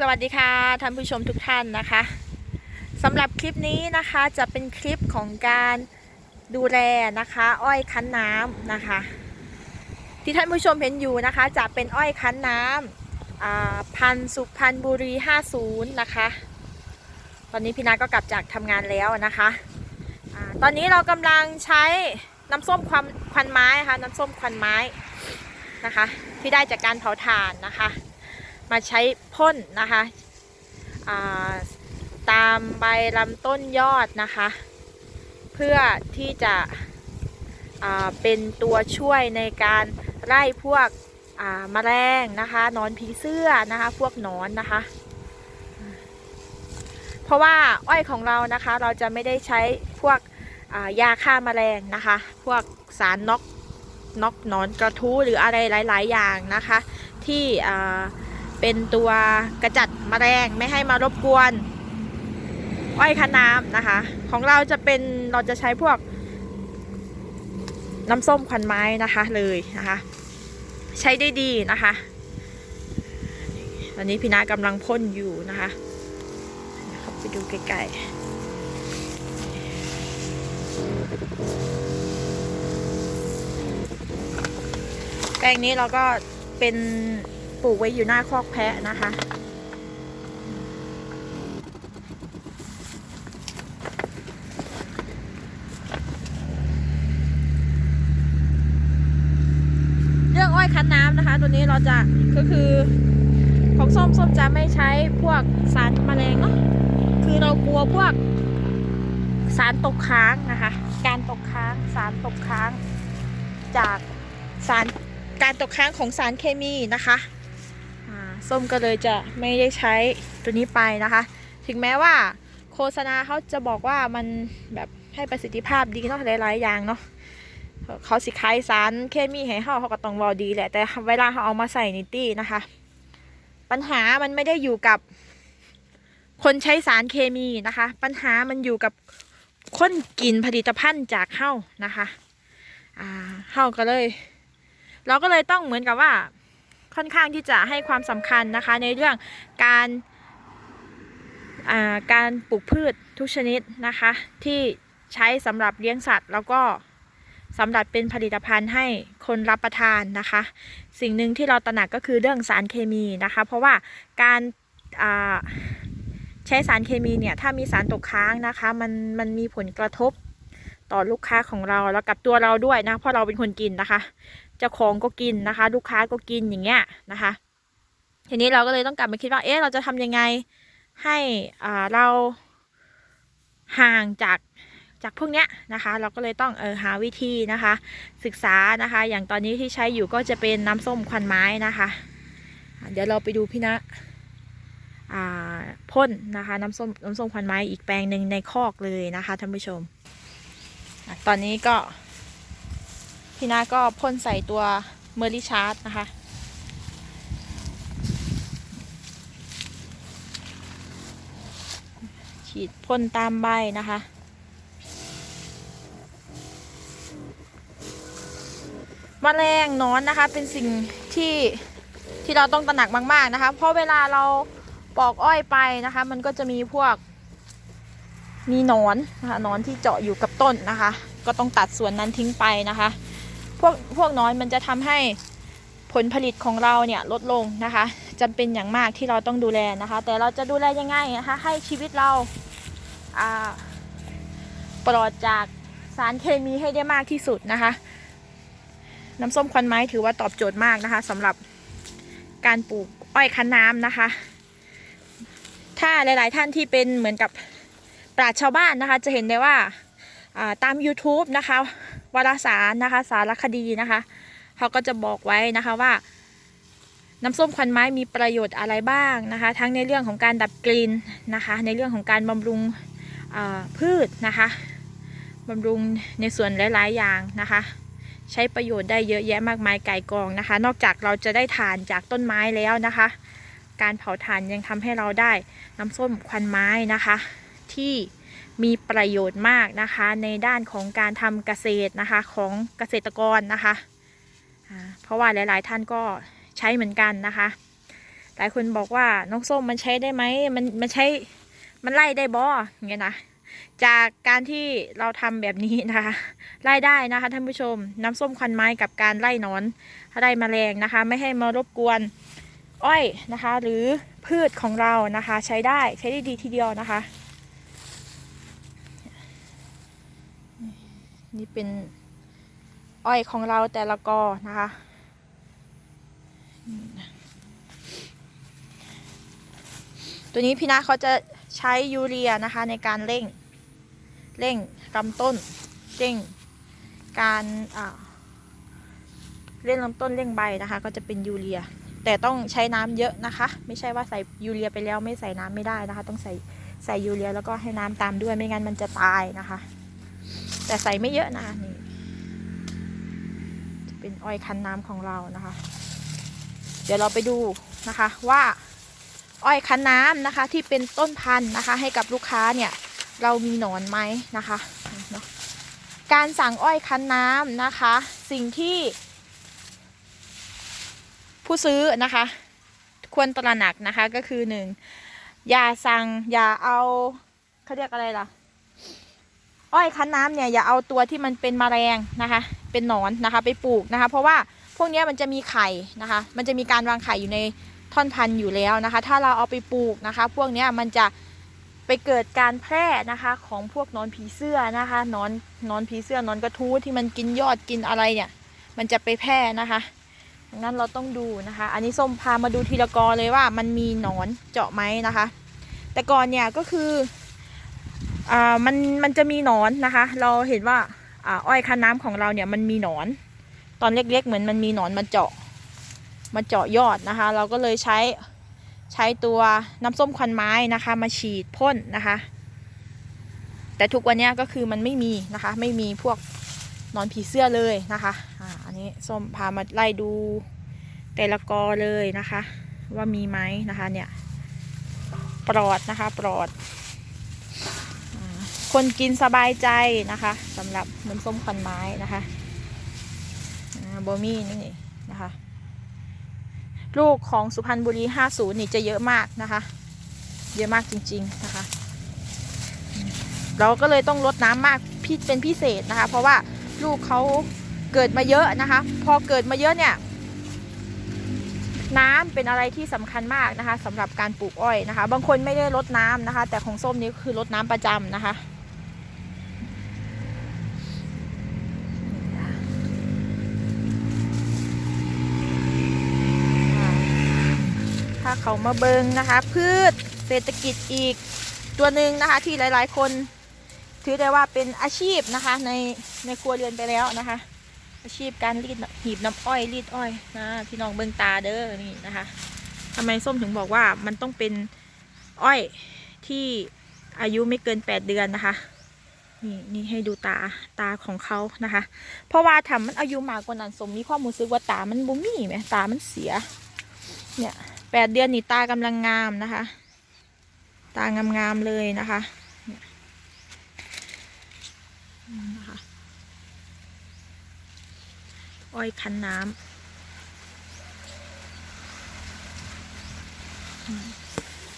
สวัสดีค่ะท่านผู้ชมทุกท่านนะคะสำหรับคลิปนี้นะคะจะเป็นคลิปของการดูแลนะคะ อ้อยคั้นน้ำนะคะ ที่ท่านผู้ชมเห็นอยู่นะคะ จะเป็นอ้อยคั้นน้ำพันสุพรรณบุรี 50 นะคะ ตอนนี้พี่นาก็กลับจากทำงานแล้วนะคะอตอนนี้เรากำลังใช้น้ำส้มควันควันไม้ค่ะน้ำส้มควันไม้นะคะ ที่ได้จากการเผาถ่านนะคะ มาใช้พ่นนะคะาตามใบลำต้นยอดนะคะ เพื่อที่จะเป็นตัวช่วยในการไล่พวกอ่าแมลงนะคะนอนผีเสื้อนะคะพวกนอนนะคะ เพราะว่าอ้อยของเรานะคะเราจะไม่ได้ใช้พวกายาฆ่าแมลงนะคะ พวกสารน็อกน็อกนอนกระทู้หรืออะไรหลาย ๆ อย่างนะคะ ที่ เป็นตัวกระจัดแมลงไม่ให้มารบกวน อ้อยคะน้ำนะคะ ของเราจะเป็นเราจะใช้พวก น้ำส้มควันไม้นะคะเลยนะคะ ใช้ได้ดีนะคะตอนนี้พี่นากำลังพ่นอยู่นะคะเข้าไปดูใกล้ๆแปลงนี้เราก็เป็น ปลูกไว้อยู่หน้าคอกแพะนะคะ เรื่องอ้อยคั้นน้ำนะคะ ตัวนี้เราจะก็คือของส้มส้มจะไม่ใช้พวกสารแมลงเนาะคือเรากลัวพวกสารตกค้างนะคะ การตกค้างสารตกค้างจากสารการตกค้างของสารเคมีนะคะ ส้มก็เลยจะไม่ได้ใช้ตัวนี้ไปนะคะ ถึงแม้ว่าโฆษณาเขาจะบอกว่ามันแบบให้ประสิทธิภาพดีเนาะหลายๆอย่างเนาะเขาสิขายสารเคมีให้เขาเขาก็ต้องรอดีแหละแต่เวลาเขาเอามาใส่นิตี้นะคะ ปัญหามันไม่ได้อยู่กับคนใช้สารเคมีนะคะ ปัญหามันอยู่กับคนกินผลิตภัณฑ์จากเฮ้านะคะ อ่าเฮ้าก็เลย เราก็เลยต้องเหมือนกับว่า ค่อนข้างที่จะให้ความสำคัญนะคะในเรื่องการาการปลูกพืชทุกชนิดนะคะที่ใช้สำหรับเลี้ยงสัตว์ แล้วก็สำหรับเป็นผลิตภัณฑ์ให้คนรับประทานนะคะ สิ่งหนึ่งที่เราตระหนักก็คือเรื่องสารเคมีนะคะ เพราะว่าการาใช้สารเคมีเนี่ยถ้ามีสารตกค้างนะคะมันมันมีผลกระทบต่อลูกค้าของเราแล้วกับตัวเราด้วยนะเพราะเราเป็นคนกินนะคะ เจ้าของก็กินนะคะ ลูกค้าก็กินอย่างเงี้ยนะคะ ทีนี้เราก็เลยต้องกลับมาคิดว่าเอ๊ะเราจะทำยังไงให้อ่าเราห่างจากจากพวกเนี้ยนะคะ เราก็เลยต้องเออหาวิธีนะคะ ศึกษานะคะ อย่างตอนนี้ที่ใช้อยู่ก็จะเป็นน้ำส้มควันไม้นะคะ เดี๋ยวเราไปดูพี่นะอ่าพ่นนะคะ น้ำส้มน้ำส้มควันไม้อีกแปลงหนึ่งในคอกเลยนะคะท่านผู้ชม ตอนนี้ก็ พี่นาก็พ่นใส่ตัวเมอร์ลิชาร์ดนะคะ ฉีดพ่นตามใบนะคะมแมลงนอนนะคะเป็นสิ่งที่ที่เราต้องตระหนักมากๆนะคะ เพราะเวลาเราปอกอ้อยไปนะคะ มันก็จะมีพวกมีหนอนนะคะหนอนที่เจาะอยู่กับต้นนะคะ ก็ต้องตัดส่วนนั้นทิ้งไปนะคะ วกพวกหนอนมันจะทำให้ผลผลิตของเราเนี่ยลดลงนะคะจำเป็นอย่างมากที่เราต้องดูแลนะคะ แต่เราจะดูแลยังไงนะคะให้ชีวิตเราปลอดจากสารเคมีให้ได้มากที่สุดนะคะ น้ำส้มควันไม้ถือว่าตอบโจทย์มากนะคะสำหรับการปลูกอ้อยคั้นน้ำนะคะ ถ้าหลาย ๆ ท่านที่เป็นเหมือนกับปราชชาวบ้านนะคะ จะเห็นได้ว่าอ่าตาม YouTube นะคะ วารสารนะคะ สารคดีนะคะเขาก็จะบอกไว้นะคะว่า น้ำส้มควันไม้มีประโยชน์อะไรบ้างนะคะ ทั้งในเรื่องของการดับกลิ่นนะคะ ในเรื่องของการบำรุงพืชนะคะบำรุงในส่วนหลาย ๆ อย่างนะคะ ใช้ประโยชน์ได้เยอะแยะมากมายไก่กองนะคะ นอกจากเราจะได้ถ่านจากต้นไม้แล้วนะคะ การเผาถ่านยังทำให้เราได้น้ำส้มควันไม้นะคะ ที่ มีประโยชน์มากนะคะ ในด้านของการทำเกษตรนะคะของเกษตรกรนะคะเพราะว่าหลาย ๆ ท่านก็ใช้เหมือนกันนะคะ หลายคนบอกว่าน้องส้มมันใช้ได้ไหมมันมันใช้มันไล่ได้บ่อย่างเงี้ยนะจากการที่เราทำแบบนี้นะคะไล่ได้นะคะท่านผู้ชม น้ำส้มควันไม้กับการไล่หนอนไล่แมลงนะคะ ไม่ให้มารบกวนอ้อยนะคะ หรือพืชของเรานะคะ ใช้ได้ใช้ได้ดีทีเดียวนะคะ นี่เป็นอ้อยของเราแต่ละกอนะคะตัวนี้พี่นาเขาจะใช้ยูเรียนะคะในการเร่ง เร่งลำต้น เร่ง การเร่งลำต้นเร่งใบนะคะ ก็จะเป็นยูเรีย แต่ต้องใช้น้ำเยอะนะคะ ไม่ใช่ว่าใส่ยูเรียไปแล้วไม่ใส่น้ำไม่ได้นะคะ ต้องใส่ใส่ยูเรียแล้วก็ให้น้ำตามด้วยไม่งั้นมันจะตายนะคะ แต่ใส่ไม่เยอะนะนี่จะเป็นอ้อยคั้นน้ำของเรานะคะ เดี๋ยวเราไปดูนะคะว่าอ้อยคั้นน้ำนะคะ ที่เป็นต้นพันธุ์นะคะ ให้กับลูกค้าเนี่ยเรามีหนอนไหมนะคะเนาะการสั่งอ้อยคั้นน้ำนะคะ สิ่งที่ ผู้ซื้อนะคะ ควรตระหนักนะคะก็คือหนึ่งอย่าสั่งอย่าเอาเขาเรียกอะไรล่ะ อ้อยคั้นน้ำเนี่ยอย่าเอาตัวที่มันเป็นมแมลงนะคะ เป็นหนอนนะคะ ไปปลูกนะคะ เพราะว่าพวกนี้มันจะมีไข่นะคะ มันจะมีการวางไข่อยู่ในท่อนพันธุ์อยู่แล้วนะคะ ถ้าเราเอาไปปลูกนะคะ พวกนี้มันจะไปเกิดการแพร่นะคะของพวกนอนผีเสื้อนะคะนอนนอนผีเสื้อนอนกระทู้ที่มันกินยอดกินอะไรเนี่ย มันจะไปแพร่นะคะดังนั้นเราต้องดูนะคะ อันนี้ส้มพามาดูทีละกอเลยว่ามันมีหนอนเจาะไหมนะคะ แต่ก่อนเนี่ยก็คือ อ่ามันมันจะมีหนอนนะคะ เราเห็นว่าอ่าอ้อยคันน้ำของเราเนี่ยมันมีหนอน ตอนเล็กๆเหมือนมันมีหนอนมาเจาะมาเจาะยอดนะคะ เราก็เลยใช้ใช้ตัวน้ำส้มควันไม้นะคะ มาฉีดพ่นนะคะ แต่ทุกวันนี้ก็คือมันไม่มีนะคะ ไม่มีพวกหนอนผีเสื้อเลยนะคะอ่าอันนี้ส้มพามาไล่ดูแต่ละกอเลยนะคะ ว่ามีไหมนะคะเนี่ยปลอดนะคะ ปลอด คนกินสบายใจนะคะสำหรับน้ำส้มคันไม้นะคะโบมี่นี่นะคะ ลูกของสุพรรณบุรี 50 นี่จะเยอะมากนะคะ เยอะมากจริง ๆนะคะ เราก็เลยต้องลดน้ำมากพิเป็นพิเศษนะคะ เพราะว่าลูกเขาเกิดมาเยอะนะคะ พอเกิดมาเยอะเนี่ยน้ำเป็นอะไรที่สำคัญมากนะคะสำหรับการปลูกอ้อยนะคะ บางคนไม่ได้ลดน้ำนะคะ แต่ของส้มนี้คือลดน้ำประจำนะคะ เขามาเบิงนะคะ พืชเศรษฐกิจอีกตัวหนึ่งนะคะที่หลายๆ คนถือได้ว่าเป็นอาชีพนะคะในในครัวเรือนไปแล้วนะคะ อาชีพการรีดหีบน้ำอ้อยรีดอ้อยนะพี่น้องเบิงตาเด้อนี่นะคะทำไมส้มถึงบอกว่ามันต้องเป็นอ้อยที่อายุไม่เกิน 8 เดือนนะคะนี่นี่ให้ดูตาตาของเขานะคะ เพราะว่าทำมันอายุมากกว่านั้นสมมีความรู้สึกว่าตามันบ่มีไหมตามันเสีย เนี่ย แปดเดือนนี่ตากำลังงามนะคะ ตางามๆเลยนะคะเนี่ยนะคะอ้อยคันน้ำ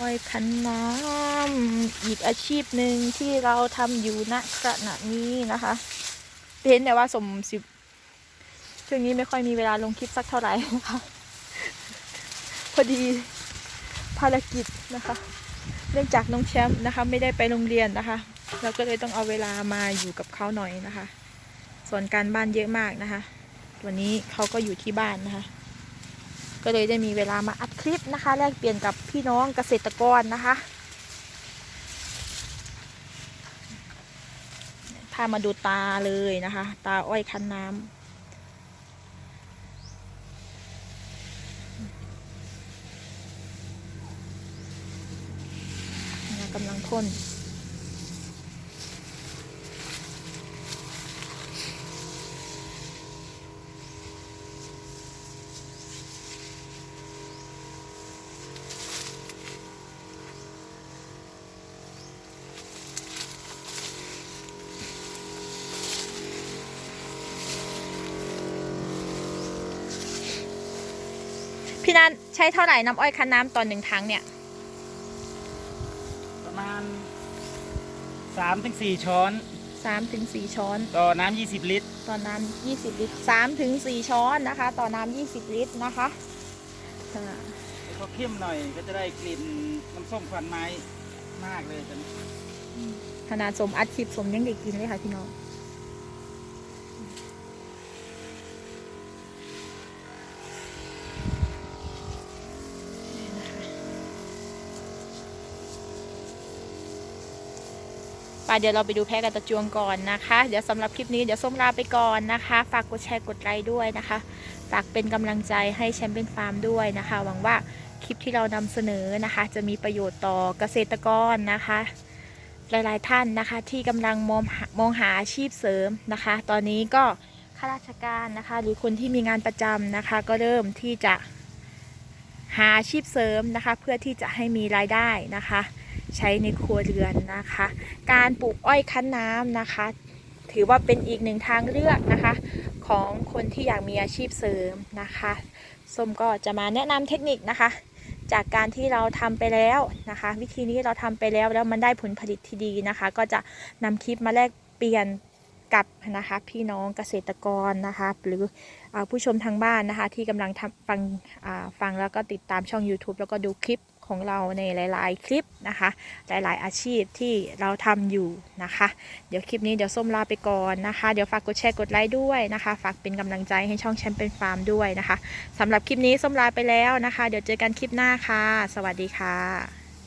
อ้อยคันน้ำอีกอาชีพหนึ่งที่เราทำอยู่ณขณะนี้นะคะเห็นแต่ว่าสมสิบช่วงนี้ไม่ค่อยมีเวลาลงคลิปสักเท่าไหร่นะคะ พอดีภารกิจนะคะ เนื่องจากน้องแชมป์นะคะ ไม่ได้ไปโรงเรียนนะคะ เราก็เลยต้องเอาเวลามาอยู่กับเขาหน่อยนะคะ ส่วนการบ้านเยอะมากนะคะ วันนี้เขาก็อยู่ที่บ้านนะคะ ก็เลยได้มีเวลามาอัดคลิปนะคะ แลกเปลี่ยนกับพี่น้องเกษตรกรนะคะพามาดูตาเลยนะคะ ตาอ้อยคั้นน้ำ นะ กำลังพ่นพี่นันใช้เท่าไหร่น้ำอ้อยคั้นน้ำตอนหนึ่งถังเนี่ย สามถึงสี่ช้อนสามถึงสี่ช้อน ต่อน้ำยี่สิบลิตร ต่อน้ำยี่สิบลิตรสามถึงสี่ช้อนนะคะ ต่อน้ำยี่สิบลิตรนะคะอ่าแล้วก็เข้มหน่อยก็จะได้กลิ่นน้ำส้มควันไม้มากเลยตอนนี้ขนาดสมอัดคลิปสมยังได้กินเลยค่ะพี่น้อง เดี๋ยวเราไปดูแพ้กับตะจวงก่อนนะคะ เดี๋ยวสำหรับคลิปนี้เดี๋ยวส้มลาไปก่อนนะคะ ฝากกดแชร์กดไลค์ด้วยนะคะ ฝากเป็นกำลังใจให้แชมเปี้ยนฟาร์มด้วยนะคะ หวังว่าคลิปที่เรานำเสนอนะคะ จะมีประโยชน์ต่อเกษตรกรนะคะ หลายๆท่านนะคะ ที่กำลังมองมองหาอาชีพเสริมนะคะ ตอนนี้ก็ข้าราชการนะคะ หรือคนที่มีงานประจำนะคะ ก็เริ่มที่จะหาอาชีพเสริมนะคะ เพื่อที่จะให้มีรายได้นะคะ ใช้ในครัวเรือนนะคะ การปลูกอ้อยคั้นน้ำนะคะ ถือว่าเป็นอีกหนึ่งทางเลือกนะคะ ของคนที่อยากมีอาชีพเสริมนะคะส้มก็จะมาแนะนำเทคนิคนะคะ จากการที่เราทำไปแล้วนะคะ วิธีนี้เราทำไปแล้วแล้วมันได้ผลผลิตที่ดีนะคะ ก็จะนำคลิปมาแลกเปลี่ยนกับนะคะพี่น้องเกษตรกรนะคะหรืออผู้ชมทางบ้านนะคะ ที่กำลังฟังฟังแล้วก็ติดตามช่อง YouTube แล้วก็ดูคลิป ของเราในหลาย ๆ คลิปนะคะ หลาย ๆ อาชีพที่เราทำอยู่นะคะ เดี๋ยวคลิปนี้เดี๋ยวส้มลาไปก่อนนะคะ เดี๋ยวฝากกดแชร์กดไลค์ด้วยนะคะ ฝากเป็นกำลังใจให้ช่องแชมเปี้ยนฟาร์มด้วยนะคะสำหรับคลิปนี้ส้มลาไปแล้วนะคะ เดี๋ยวเจอกันคลิปหน้าค่ะ สวัสดีค่ะ